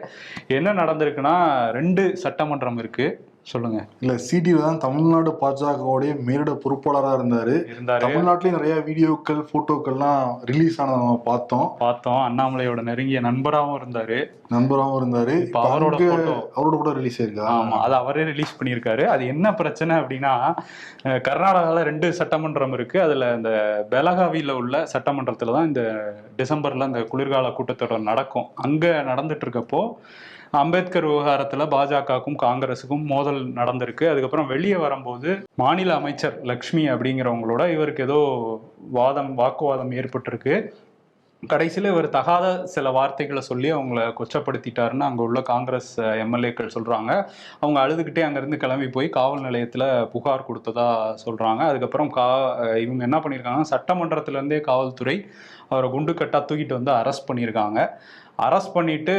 Speaker 2: என்ன நடந்திருக்குன்னா ரெண்டு சட்டமன்றம் இருக்குது சொல்லுங்க.
Speaker 3: இல்ல சிடில தான் தமிழ்நாடு பாஜகவுடைய மேலிட பொறுப்பாளரா இருந்தாரு. தமிழ்நாட்டிலயும் நிறைய வீடியோக்கள் போட்டோக்கள்லாம் ரிலீஸ் ஆனதை நம்ம பார்த்தோம்.
Speaker 2: பார்த்தோம். அண்ணாமலையோட நெருங்கிய நண்பராகவும் இருந்தாரு.
Speaker 3: நண்பராகவும் இருந்தாரு.
Speaker 2: அவரோட.
Speaker 3: அவரோட கூட ரிலீஸ் ஆயிருக்கா?
Speaker 2: ஆமா அது அவரே ரிலீஸ் பண்ணியிருக்காரு. அது என்ன பிரச்சனை அப்படின்னா அஹ், கர்நாடகால ரெண்டு சட்டமன்றம் இருக்கு. அதுல இந்த பெலகாவில உள்ள சட்டமன்றத்துல தான் இந்த டிசம்பர்ல இந்த குளிர்கால கூட்டத்தொடர் நடக்கும். அங்க நடந்துட்டு இருக்கப்போ அம்பேத்கர் விவகாரத்தில் பாஜகவுக்கும் காங்கிரஸுக்கும் மோதல் நடந்திருக்கு. அதுக்கப்புறம் வெளியே வரும்போது மாநில அமைச்சர் லக்ஷ்மி அப்படிங்கிறவங்களோட இவருக்கு ஏதோ வாதம் வாக்குவாதம் ஏற்பட்டிருக்கு. கடைசியில் இவர் தகாத சில வார்த்தைகளை சொல்லி அவங்கள கொச்சப்படுத்திட்டாருன்னு அங்கே உள்ள காங்கிரஸ் எம்எல்ஏக்கள் சொல்கிறாங்க அவங்க அழுதுகிட்டே அங்கேருந்து கிளம்பி போய் காவல் நிலையத்தில் புகார் கொடுத்ததா சொல்கிறாங்க அதுக்கப்புறம் கா இவங்க என்ன பண்ணியிருக்காங்கன்னா சட்டமன்றத்துலேருந்தே காவல்துறை அவரை குண்டுக்கட்டா தூக்கிட்டு வந்து அரெஸ்ட் பண்ணியிருக்காங்க. அரெஸ்ட் பண்ணிட்டு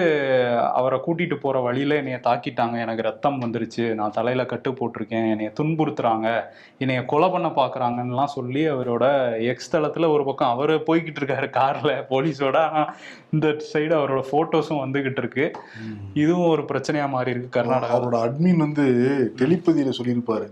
Speaker 2: அவரை கூட்டிட்டு போற வழியில என்னைய தாக்கிட்டாங்க. எனக்கு ரத்தம் வந்துருச்சு. நான் தலையில கட்டு போட்டிருக்கேன். என்னைய துன்புறுத்துறாங்க. என்னைய கொலை பண்ண பாக்குறாங்கன்னுலாம் சொல்லி அவரோட எக்ஸ் தளத்துல ஒரு பக்கம் அவரு போய்கிட்டு இருக்காரு கார்ல போலீஸோட. ஆனா இந்த சைடு அவரோட போட்டோஸும் வந்துகிட்டு இருக்கு. இதுவும் ஒரு பிரச்சனையா மாறி இருக்கு கர்நாடகா.
Speaker 3: அவரோட அட்மின் வந்து டெலிபதியில சொல்லியிருப்பாரு.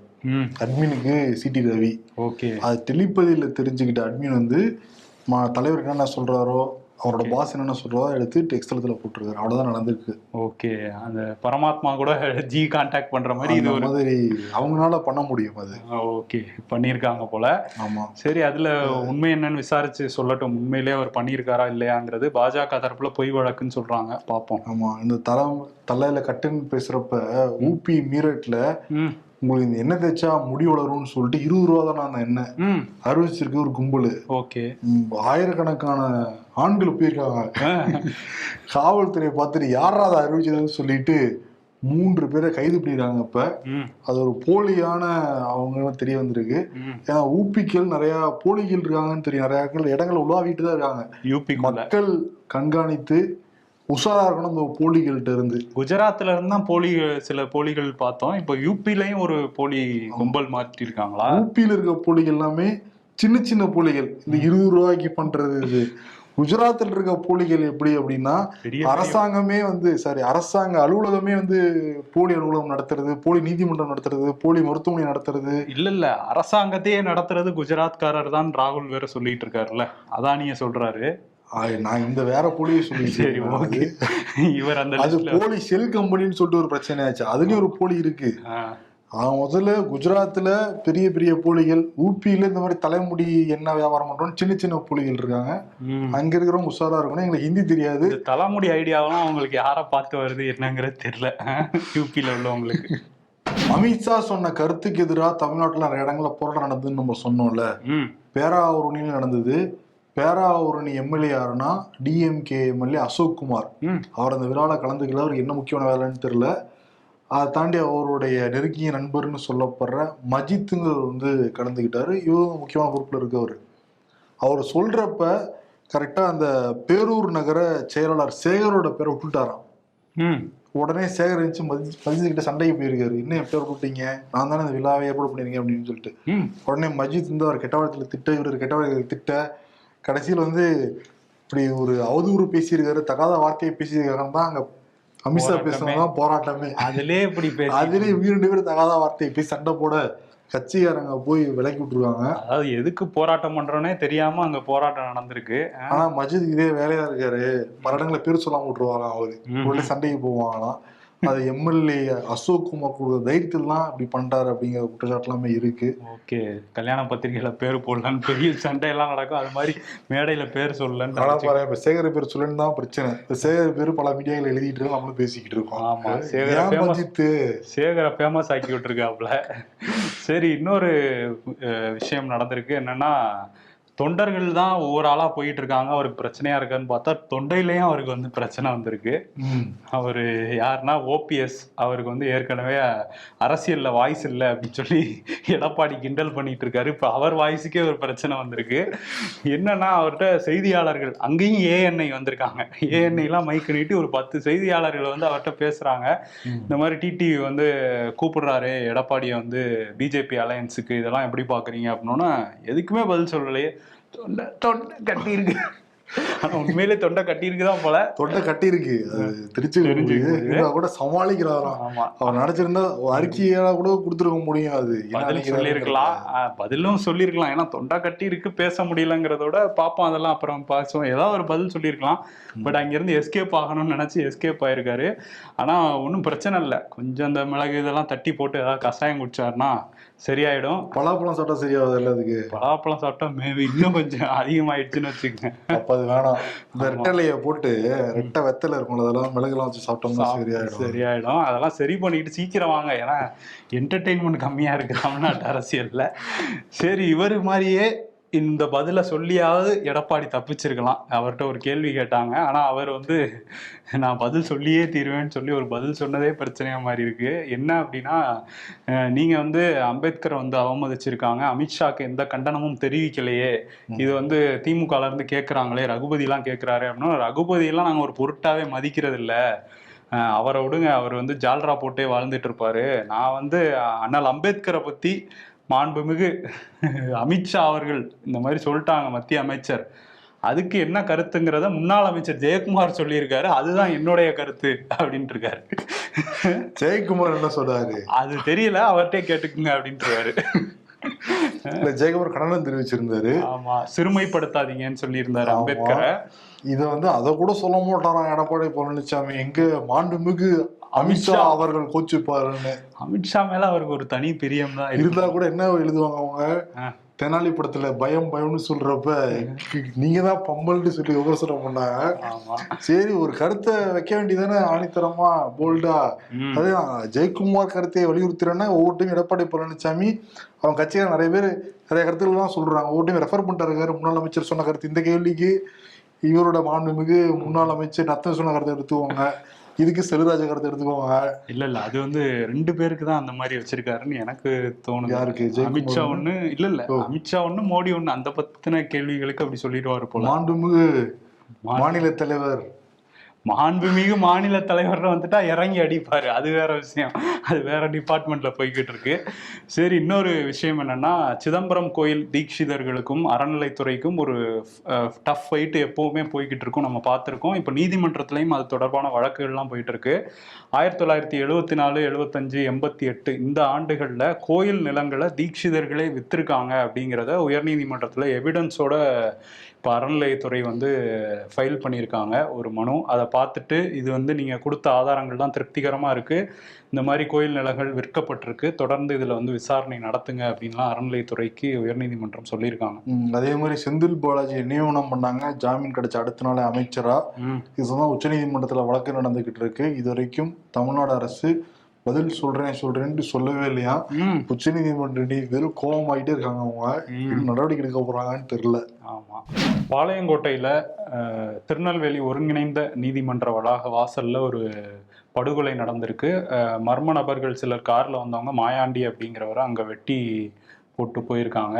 Speaker 3: அட்மினுக்கு சிடி ரவி.
Speaker 2: ஓகே.
Speaker 3: அது டெலிபதியில தெரிஞ்சுக்கிட்ட அட்மின் வந்து மா தலைவர் என்னென்ன சொல்றாரோ அவரோட பாஸ் என்னென்ன சொல்றாரோ அதை எடுத்து டெக்ஸ்டலத்துல போட்டிருக்காரு. அவ்வளவுதான் நடந்திருக்கு.
Speaker 2: ஓகே அந்த பரமாத்மா கூட ஜி கான்டாக்ட் பண்ற மாதிரி இது ஒரு
Speaker 3: மாதிரி அவங்களால பண்ண முடியும் அது.
Speaker 2: ஓகே பண்ணியிருக்காங்க போல.
Speaker 3: ஆமா.
Speaker 2: சரி அதுல உண்மை என்னன்னு விசாரிச்சு சொல்லட்டும். உண்மையிலேயே அவர் பண்ணியிருக்காரா இல்லையாங்கிறது பாஜக தரப்புல பொய் வழக்குன்னு சொல்றாங்க. பார்ப்போம்
Speaker 3: ஆமா. இந்த தலம் தலையில கட்டுன்னு பேசுறப்ப ஊபி மீரட்ல உங்களுக்கு இந்த எண்ணெய் தேய்ச்சா முடி வளரும்னு சொல்லிட்டு இருபது ரூபா தான் அந்த எண்ணெய். அறிவிச்சிருக்கு ஒரு கும்பல்.
Speaker 2: ஓகே.
Speaker 3: ஆயிரக்கணக்கான ஆண்கள் போயிருக்காங்க காவல்துறையை பார்த்துட்டு யாரா அதை அறிவிச்சதுன்னு சொல்லிட்டு மூன்று பேரை கைது பண்ணிருக்காங்க இப்ப. அது ஒரு போலியான அவங்க தெரிய வந்திருக்கு. ஏன்னா ஊப்பிக்கள் நிறைய போலிகள் இருக்காங்கன்னு தெரியும். நிறைய இடங்கள் உலாவிட்டு தான் இருக்காங்க. மக்கள் கண்காணித்து உஷாரா இருக்கணும் இந்த போலிகள்கிட்ட இருந்து.
Speaker 2: குஜராத்ல இருந்து தான் போலி சில போலிகள் பார்த்தோம். இப்போ யூபிலையும் ஒரு போலி கும்பல் மாற்றி இருக்காங்களா
Speaker 3: ஊப்பியில இருக்க போலிகள் எல்லாமே சின்ன சின்ன போலிகள். இந்த இருபது ரூபாய்க்கு பண்றது இது. குஜராத்தில் இருக்க போலிகள் எப்படி அப்படின்னா அரசாங்கமே வந்து சாரி அரசாங்க அலுவலகமே வந்து போலி அலுவலகம் நடத்துறது போலி நீதிமன்றம் நடத்துறது போலி மருத்துவமனை நடத்துறது.
Speaker 2: இல்ல இல்ல. அரசாங்கத்தையே நடத்துறது குஜராத்காரர் தான் ராகுல் வேற சொல்லிட்டு இருக்காருல்ல. அதானிய சொல்றாரு.
Speaker 3: ஆய், நான் இந்த வேற போலியை சொல்லி
Speaker 2: சரி ஓகே. இவர் அந்த
Speaker 3: அது போலி செல் கம்பெனின்னு சொல்லிட்டு ஒரு பிரச்சனை ஆச்சு. அதுலயும் ஒரு போலி இருக்கு. அவன் முதல்ல குஜராத்ல பெரிய பெரிய போலிகள் ஊபியில இந்த மாதிரி தலைமுடி என்ன வியாபாரம் பண்றோம் சின்ன சின்ன போலிகள் இருக்காங்க. அங்க இருக்கிறவங்க உஷாரா இருக்கணும். எங்களுக்கு ஹிந்தி தெரியாது.
Speaker 2: தலைமுடி ஐடியாவெல்லாம் அவங்களுக்கு யாரை பார்த்து வருது என்னங்கிறது தெரியல. யூபியில உள்ளவங்களுக்கு.
Speaker 3: அமித்ஷா சொன்ன கருத்துக்கு எதிராக தமிழ்நாட்டுல நிறைய இடங்கள்ல போராட்டம் நடந்ததுன்னு நம்ம சொன்னோம்ல. பேராவூரணியில் நடந்தது. பேராவூரணி எம்எல்ஏ யாருன்னா டிஎம்கே எம்எல்ஏ அசோக் குமார். அவர் அந்த விழாவில் கலந்துக்கல. அவருக்கு என்ன முக்கியமான வேலைன்னு தெரியல. அதை தாண்டி அவருடைய நெருங்கிய நண்பர்னு சொல்லப்படுற மஜித்துங்கிறவர் வந்து கலந்துக்கிட்டாரு. இவரும் முக்கியமான பொறுப்பில் இருக்கவர். அவர் சொல்றப்ப கரெக்டாக அந்த பேரூர் நகர செயலாளர் சேகரோட பேரை விட்டுட்டாராம். உடனே சேகர் இருந்துச்சு மஜித் கிட்ட சண்டைக்கு போயிருக்காரு. என்ன என் பேர் விட்டுட்டீங்க? நான் தானே இந்த விழாவை ஏற்பாடு பண்ணிருக்கேன் அப்படின்னு சொல்லிட்டு. உடனே மஜித் வந்து அவர் கெட்ட வார்த்தையில திட்ட இவர் கெட்ட வார்த்தையில திட்ட கடைசியில் வந்து இப்படி ஒரு அவதூறு பேசியிருக்காரு தகாத வார்த்தையை பேசியிருக்காருன்னு தான் அங்க அமித்ஷா. பேசுனதான் போராட்டமே.
Speaker 2: அதுலயே இப்படி
Speaker 3: அதுலயே ரெண்டு பேரும் தகாத வார்த்தையை பேசி சண்டை போட கட்சிக்காரங்க போய் விலக்கி விட்டுருக்காங்க.
Speaker 2: அதாவது எதுக்கு போராட்டம் பண்றோன்னே தெரியாம அங்க போராட்டம் நடந்திருக்கு.
Speaker 3: ஆனா மஜித் இதே வேலையா இருக்காரு. இடங்களை பேர் சொல்லாம விட்டுருவாங்க அவரு. உடனே சண்டைக்கு போவாங்களாம். அது எம்எல்ஏ அசோக் குமார் கொடுத்த தைரியத்தில் தான் இப்படி பண்றாரு அப்படிங்கிற குற்றச்சாட்டு எல்லாமே இருக்கு.
Speaker 2: ஓகே கல்யாண பத்திரிகையில பேர் போடலான்னு பெரிய சண்டையெல்லாம் நடக்கும். அது மாதிரி மேடையில பேர் சொல்லலன்னு
Speaker 3: இப்ப சேகர பேர் சொல்லுன்னு தான் பிரச்சனை. இப்ப சேகர பேர் பல மீடியாவில் எழுதிட்டு நம்மளும் பேசிக்கிட்டு இருக்கோம்.
Speaker 2: ஆமா, சேகர சேகரை ஃபேமஸ் ஆக்கி விட்டுருக்காப்புல சரி இன்னொரு விஷயம் நடந்திருக்கு. என்னன்னா தொண்டர்கள் தான் ஒவ்வொரு ஆளா போயிட்டு இருக்காங்க அவருக்கு பிரச்சனையா இருக்கான்னு பார்த்தா தொண்டையிலயும் அவருக்கு வந்து பிரச்சனை வந்திருக்கு. அவர் யாருன்னா ஓபிஎஸ். அவருக்கு வந்து ஏற்கனவே அரசியல்ல வாய்ஸ் இல்லை அப்படின்னு சொல்லி எடப்பாடி கிண்டல் பண்ணிட்டு இருக்காரு இப்போ அவர் வாய்ஸுக்கே ஒரு பிரச்சனை வந்திருக்கு. என்னன்னா அவர்கிட்ட செய்தியாளர்கள் அங்கேயும் ஏஎன்ஐ வந்திருக்காங்க. ஏஎன்ஐலாம் மைக்கு நீட்டி ஒரு பத்து செய்தியாளர்கள் வந்து அவர்கிட்ட பேசுறாங்க. இந்த மாதிரி டிடிவி வந்து கூப்பிடுறாரு. எடப்பாடியை வந்து பிஜேபி அலையன்ஸுக்கு இதெல்லாம் எப்படி பாக்குறீங்க அப்படின்னா எதுக்குமே பதில் சொல்லலையே. தொண்டை தொண்டை கட்டி ஆனா உண்மையிலே தொண்டை கட்டி இருக்குதான் போல.
Speaker 3: தொண்டை கட்டி இருக்கு அது திருச்சி தெரிஞ்சு
Speaker 2: முடியுது.
Speaker 3: கூட சமாளிக்கிறாராம்.
Speaker 2: ஆமா.
Speaker 3: அவர் நினைச்சிருந்தா அறிக்கையா கூட கொடுத்துருக்க முடியும் அது.
Speaker 2: சொல்லியிருக்கலாம். பதிலும் சொல்லியிருக்கலாம். ஏன்னா தொண்டை கட்டி இருக்கு பேச முடியலங்கிறதோட பார்ப்போம் அதெல்லாம். அப்புறம் பாசம் ஏதாவது ஒரு பதில் சொல்லியிருக்கலாம். பட் அங்கிருந்து எஸ்கேப் ஆகணும்னு நினைச்சு எஸ்கேப் ஆயிருக்காரு. ஆனா ஒன்றும் பிரச்சனை இல்லை. கொஞ்சம் அந்த மிளகு இதெல்லாம் தட்டி போட்டு ஏதாவது கஷாயம் குடிச்சாருன்னா சரியாயிடும்.
Speaker 3: பலாப்பழம் சாப்பிட்டா சரியாவது இல்ல அதுக்கு?
Speaker 2: பலாப்பழம் சாப்பிட்டா மேபி இன்னும் கொஞ்சம் அதிகமாயிடுச்சுன்னு வச்சுக்கோங்க.
Speaker 3: அது வேணாம். இந்த ரெட்டலைய போட்டு ரெட்டை வெத்தலை இருக்கும்ல அதெல்லாம் மிளகுலாம் வச்சு சாப்பிட்டோம்னா சரியாயிடும்.
Speaker 2: சரியாயிடும். அதெல்லாம் சரி பண்ணிட்டு சீக்கிரம் வாங்க. ஏன்னா என்டர்டெயின்மெண்ட் கம்மியா இருக்கு தமிழ்நாட்டு அரசியல்ல. சரி இவர் மாதிரியே இந்த பதில சொல்லியாவது எடப்பாடி தப்பிச்சிருக்கலாம். அவர்கிட்ட ஒரு கேள்வி கேட்டாங்க. ஆனா அவர் வந்து நான் பதில் சொல்லியே தீருவேன்னு சொல்லி ஒரு பதில் சொன்னதே பிரச்சனையா மாதிரி இருக்கு. என்ன அப்படின்னா அஹ், நீங்க வந்து அம்பேத்கரை வந்து அவமதிச்சிருக்காங்க. அமித்ஷாக்கு எந்த கண்டனமும் தெரிவிக்கலையே. இது வந்து திமுகல இருந்து கேக்குறாங்களே. ரகுபதி எல்லாம் கேக்குறாரு அப்படின்னா ரகுபதி எல்லாம் நாங்க ஒரு பொருட்டாவே மதிக்கிறது இல்ல அவரை விடுங்க. அவர் வந்து ஜால்ரா போட்டே வாழ்ந்துட்டு இருப்பாரு. நான் வந்து அண்ணல் அம்பேத்கரை பத்தி மாண்புமிகு அமித்ஷா அவர்கள் இந்த மாதிரி சொல்லிட்டாங்க மத்திய அமைச்சர். அதுக்கு என்ன கருத்துங்கிறத முன்னாள் அமைச்சர் ஜெயக்குமார் சொல்லியிருக்காரு. அதுதான் என்னுடைய கருத்து அப்படின்ட்டு இருக்காரு
Speaker 3: ஜெயக்குமார் என்ன சொல்றாரு
Speaker 2: அது தெரியல அவர்கிட்டே கேட்டுக்குங்க அப்படின்ட்டு
Speaker 3: இல்ல ஜெயக்குமார் கண்டனம் தெரிவிச்சிருந்தாரு.
Speaker 2: ஆமா சிறுமைப்படுத்தாதீங்கன்னு சொல்லியிருந்தாரு. அம்பேத்கரை.
Speaker 3: இத வந்து அதை கூட சொல்ல மாட்டாராம் எடப்பாடி பழனிசாமி. எங்க மாண்புமிகு அமித்ஷா. அவர்கள் கோச்சுப்பாருன்னு.
Speaker 2: அமித்ஷா மேல அவருக்கு ஒரு தனி பிரியம் தான்
Speaker 3: இருந்தா கூட என்ன எழுதுவாங்க அவங்க. தெனாலி படத்துல பயம் பயம்னு சொல்றப்ப நீங்க தான் பம்பல்னு சொல்லி விமர்சனம் பண்ணாங்க. சரி ஒரு கருத்தை வைக்க வேண்டியதானே ஆணித்தரமா போல்டா. அதே ஜெயக்குமார் கருத்தை வலியுறுத்துறேன்னா ஒவ்வொருட்டையும் எடப்பாடி பழனிசாமி அவங்க கட்சியில நிறைய பேர் நிறைய கருத்துக்கள் தான் சொல்றாங்க. ஒவ்வொருட்டையும் ரெஃபர் பண்ணிட்டு இருக்காரு முன்னாள் அமைச்சர் சொன்ன கருத்து. இந்த கேள்விக்கு இவரோட மாண்புமிகு முன்னாள் அமைச்சர் நத்தன் சொன்ன கருத்தை எடுத்துக்கோங்க. இதுக்கு செல்வராஜ கருத்தை எடுத்துக்கோங்க
Speaker 2: இல்ல இல்ல அது வந்து ரெண்டு பேருக்கு தான் அந்த மாதிரி வச்சிருக்காருன்னு எனக்கு தோணுது
Speaker 3: யாருக்கு?
Speaker 2: அமித்ஷா
Speaker 3: ஒண்ணு?
Speaker 2: இல்ல இல்ல. அமித்ஷா ஒண்ணு மோடி ஒண்ணு அந்த பத்தின கேள்விகளுக்கு அப்படி சொல்லிடுவாரு போல
Speaker 3: மாண்புமிகு மாநில தலைவர்
Speaker 2: மாண்புமிகு மாநில தலைவரில் வந்துட்டா இறங்கி அடிப்பாரு. அது வேற விஷயம். அது வேற டிபார்ட்மெண்ட்ல போய்கிட்டு இருக்கு. சரி இன்னொரு விஷயம் என்னன்னா சிதம்பரம் கோயில் தீட்சிதர்களுக்கும் அறநிலைத்துறைக்கும் ஒரு டஃப் ஃபைட் எப்பவுமே போய்கிட்டு இருக்கும். நம்ம பார்த்துருக்கோம். இப்போ நீதிமன்றத்திலையும் அது தொடர்பான வழக்குகள்லாம் போயிட்டு இருக்கு. ஆயிரத்தி தொள்ளாயிரத்தி எழுபத்தி நாலு எழுபத்தஞ்சு எண்பத்தி எட்டு இந்த ஆண்டுகளில் கோயில் நிலங்களை தீட்சிதர்களே வித்திருக்காங்க அப்படிங்கிறத உயர்நீதிமன்றத்தில் எவிடன்ஸோட இப்போ அறநிலையத்துறை வந்து ஃபைல் பண்ணியிருக்காங்க. ஒரு மனு. அதை பார்த்துட்டு இது வந்து நீங்கள் கொடுத்த ஆதாரங்கள்லாம் திருப்திகரமாக இருக்குது இந்த மாதிரி கோயில் நிலங்கள் விற்கப்பட்டிருக்கு. தொடர்ந்து இதில் வந்து விசாரணை நடத்துங்க அப்படின்லாம் அறநிலையத்துறைக்கு உயர்நீதிமன்றம் சொல்லியிருக்காங்க.
Speaker 3: அதே மாதிரி செந்தில் பாலாஜி நியமனம் பண்ணாங்க. ஜாமீன் கிடைச்ச அடுத்த நாளே அமைச்சரா.
Speaker 2: ம்.
Speaker 3: இது தான் உச்சநீதிமன்றத்தில் வழக்கு நடந்துகிட்டு இருக்கு. இது வரைக்கும் தமிழ்நாடு அரசு பதில் சொல்றேன் சொல்றேன்ட்டு சொல்லவே இல்லையா?
Speaker 2: ம்.
Speaker 3: உச்சநீதிமன்ற நீதி வெறும் கோபமாயிட்டே இருக்காங்க அவங்க. நடவடிக்கை எடுக்க போறாங்கன்னு தெரியல.
Speaker 2: ஆமா. பாளையங்கோட்டையில திருநெல்வேலி ஒருங்கிணைந்த நீதிமன்ற வளாக வாசல்ல ஒரு படுகொலை நடந்திருக்கு. மர்ம நபர்கள் சிலர் கார்ல வந்தவங்க மாயாண்டி அப்படிங்கிறவரை அங்க வெட்டி போட்டு போயிருக்காங்க.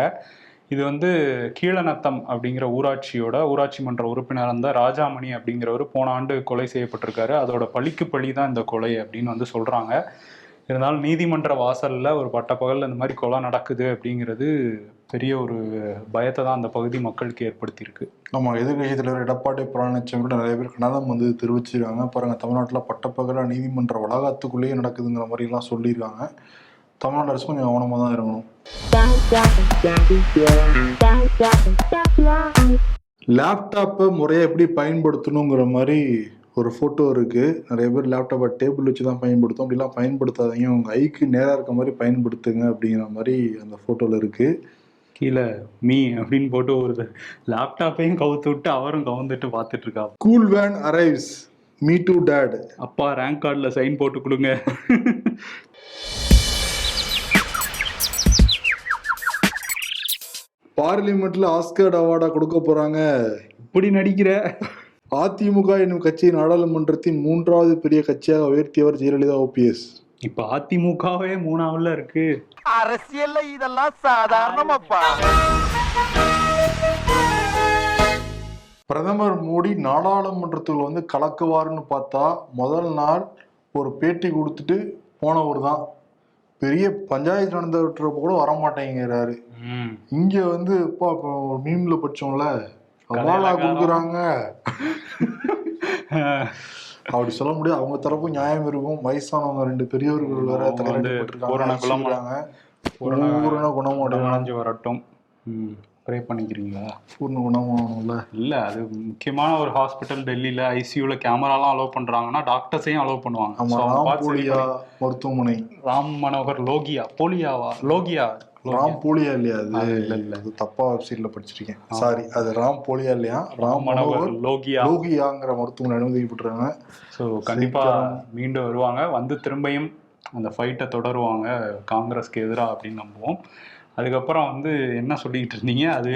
Speaker 2: இது வந்து கீழநத்தம் அப்படிங்கிற ஊராட்சியோட ஊராட்சி மன்ற உறுப்பினர் இருந்த ராஜாமணி அப்படிங்கிறவர் போன ஆண்டு கொலை செய்யப்பட்டிருக்காரு. அதோட பழிக்கு பழி தான் இந்த கொலை அப்படின்னு வந்து சொல்கிறாங்க இருந்தாலும் நீதிமன்ற வாசலில் ஒரு பட்டப்பகல் இந்த மாதிரி கொலை நடக்குது அப்படிங்கிறது பெரிய ஒரு பயத்தை தான் அந்த பகுதி மக்களுக்கு ஏற்படுத்தியிருக்கு.
Speaker 3: நம்ம எதிர்கட்சி தலைவர் எடப்பாடி பழனிசாமி கூட நிறைய பேர் கண்டனம் வந்து தெரிவிச்சிருக்காங்க. பாருங்கள் தமிழ்நாட்டில் பட்டப்பகலாக நீதிமன்ற வளாகத்துக்குள்ளேயே நடக்குதுங்கிற மாதிரிலாம் சொல்லியிருக்காங்க. தமிழ்நாடு அரசு கொஞ்சம் கவனமாக தான் இருக்கணும். லேப்டாப்பை முறையாக எப்படி பயன்படுத்தணுங்கிற மாதிரி ஒரு ஃபோட்டோ இருக்கு. நிறைய பேர் லேப்டாப்பை டேபிள் வச்சு தான் பயன்படுத்தும். அப்படிலாம் பயன்படுத்தாதீங்க. உங்க ஐக்கு நேராக இருக்க மாதிரி பயன்படுத்துங்க அப்படிங்கிற மாதிரி அந்த ஃபோட்டோவில் இருக்கு.
Speaker 2: கீழே மீ அப்படின்னு போட்டு ஒரு லேப்டாப்பையும் கவுத்து விட்டு அவரும் கவுந்துட்டு பார்த்துட்டு இருக்கா
Speaker 3: cool van arrives me to date
Speaker 2: அப்பா ரேங்க் கார்டில் சைன் போட்டு கொடுங்க.
Speaker 3: பார்லிமெண்ட்ல ஆஸ்கர்ட் அவார்டா கொடுக்க போறாங்க.
Speaker 2: இப்படி நடிக்கிற?
Speaker 3: அதிமுக என்னும் கட்சியை நாடாளுமன்றத்தின் மூன்றாவது பெரிய கட்சியாக உயர்த்தியவர் ஜெயலலிதா ஓபிஎஸ்
Speaker 2: இப்ப அதிமுகவே மூணாவுல இருக்கு.
Speaker 5: அரசியல்ல இதெல்லாம் சாதாரணமாப்பா.
Speaker 3: பிரதமர் மோடி நாடாளுமன்றத்துக்குள்ள வந்து கலக்குவாருன்னு பார்த்தா முதல் நாள் ஒரு பேட்டி கொடுத்துட்டு போனவர் தான் பெரிய பஞ்சாயத்து நடந்தவற்றப்ப கூட வரமாட்டேங்கிறாரு. இங்க வந்து இப்போ மீம்ல படிச்சோம்ல.
Speaker 2: கலையலங்காரம்.
Speaker 3: கொடுக்குறாங்க. அப்படி சொல்ல முடியாது. அவங்க தரப்பும் நியாயம் இருக்கும். வயசானவங்க ரெண்டு பெரியவர்கள் வேற
Speaker 2: வந்து பூரண குணம் பூரண குணமடைஞ்சு வரட்டும். ப்ரே பண்ணிக்கிறீங்களா?
Speaker 3: பூர்ண குணமாகணும்ல
Speaker 2: இல்ல. அது முக்கியமான ஒரு ஹாஸ்பிட்டல் டெல்லியில ஐசியூல கேமராலாம் அலோவ் பண்றாங்கன்னா டாக்டர்ஸையும் அலோவ் பண்ணுவாங்க.
Speaker 3: போலியா மருத்துவமனை.
Speaker 2: ராம் மனோகர் லோகியா போலியாவா? லோகியா?
Speaker 3: ராம் போலியா இல்லையா அது?
Speaker 2: இல்ல, இல்ல.
Speaker 3: அது தப்பா வெப்சைட்ல படிச்சிருக்கேன். சாரி அது ராம் போலியா இல்லையா? ராம்
Speaker 2: மனோகர் லோகியா.
Speaker 3: லோகியாங்கிற மருத்துவமனை அனுமதிக்கப்பட்டிருக்காங்க
Speaker 2: ஸோ கண்டிப்பா மீண்டும் வருவாங்க. வந்து திரும்பியும் அந்த ஃபைட்டை தொடருவாங்க. காங்கிரஸ்க்கு எதிராக அப்படின்னு நம்புவோம். அதுக்கப்புறம் வந்து என்ன சொல்லிட்டு இருந்தீங்க?
Speaker 3: அது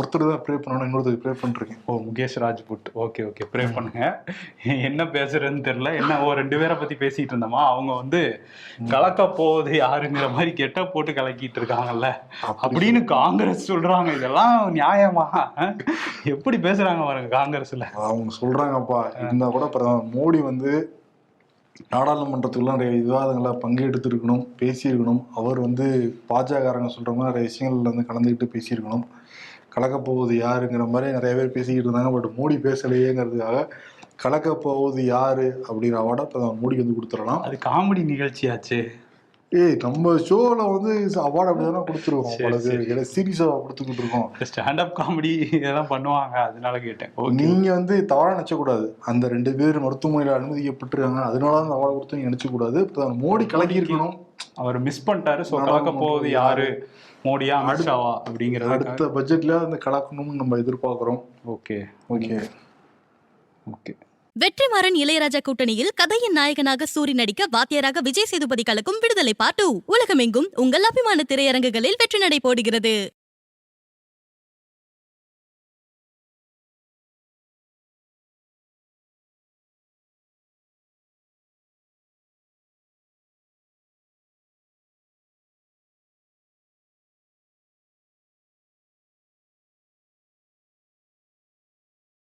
Speaker 3: ஒருத்தர் தான் ப்ரே பண்ணணும் இன்னொருத்தர் ப்ரே பண்ணிருக்கேன்.
Speaker 2: ஓ Mukesh Rajput okay okay pray பண்ணுங்க. என்ன பேசுறதுன்னு தெரியல. என்ன ஓ ரெண்டு பேரை பத்தி பேசிட்டு இருந்தோமா? அவங்க வந்து கலக்க போவது யாருங்கிற மாதிரி கெட்ட போட்டு கலக்கிட்டு இருக்காங்கல்ல. அப்படின்னு காங்கிரஸ் சொல்றாங்க. இதெல்லாம் நியாயமா? எப்படி பேசுறாங்க பாருங்க காங்கிரஸ்ல.
Speaker 3: அவங்க சொல்றாங்கப்பா. இருந்தா கூட மோடி வந்து நாடாளுமன்றத்துக்குலாம் நிறைய விவாதங்களை பங்கெடுத்திருக்கணும் பேசியிருக்கணும். அவர் வந்து பாஜகக்காரங்க சொல்கிற மாதிரி நிறைய விஷயங்கள்ல வந்து கலந்துக்கிட்டு பேசியிருக்கணும். கலக்கப்போவது யாருங்கிற மாதிரி நிறைய பேர் பேசிக்கிட்டு இருந்தாங்க. பட் மோடி பேசலையேங்கிறதுக்காக கலக்கப்போவது யாரு அப்படிங்கிற அவார்டை இப்போ மோடி வந்து கொடுத்துடலாம்.
Speaker 2: அது காமெடி நிகழ்ச்சியாச்சு.
Speaker 3: ஏய் நம்ம ஷோல வந்து அவார்டு அப்படிதானே கொடுத்துருக்கோம்
Speaker 2: சரி,
Speaker 3: பல
Speaker 2: சரி.
Speaker 3: பேருக்கு சீரியஸா கொடுத்துக்கிட்டு இருக்கோம்.
Speaker 2: ஸ்டாண்டப் காமெடி இதெல்லாம் பண்ணுவாங்க அதனால கேட்டேன்.
Speaker 3: நீங்க வந்து தவறா நினைச்சக்கூடாது. அந்த ரெண்டு பேர் மருத்துவமனையில அனுமதிக்கப்பட்டிருக்காங்க அதனால தான் அந்த அவார்டு கொடுத்து நீங்க நினைச்ச கூடாது பிரதமர் மோடி கலக்கி இருக்கணும்
Speaker 2: அவர் மிஸ் பண்ணிட்டாரு ஸோ கலக்க போவது யாரு? மோடியா அமித்ஷாவா அப்படிங்கிறது
Speaker 3: அடுத்த பட்ஜெட்ல அந்த கலக்கணும்னு நம்ம எதிர்பார்க்கிறோம்.
Speaker 2: Okay
Speaker 3: okay
Speaker 2: okay
Speaker 1: Vetrimaaran Ilaiyaraaja கூட்டணியில் கதையின் நாயகனாக சூரி நடிக்க வாத்தியராக விஜய் சேதுபதி கலக்கும் விடுதலை பாட்டு உலகமெங்கும் உங்கள் அபிமான திரையரங்குகளில் வெற்றி நடை போடுகிறது.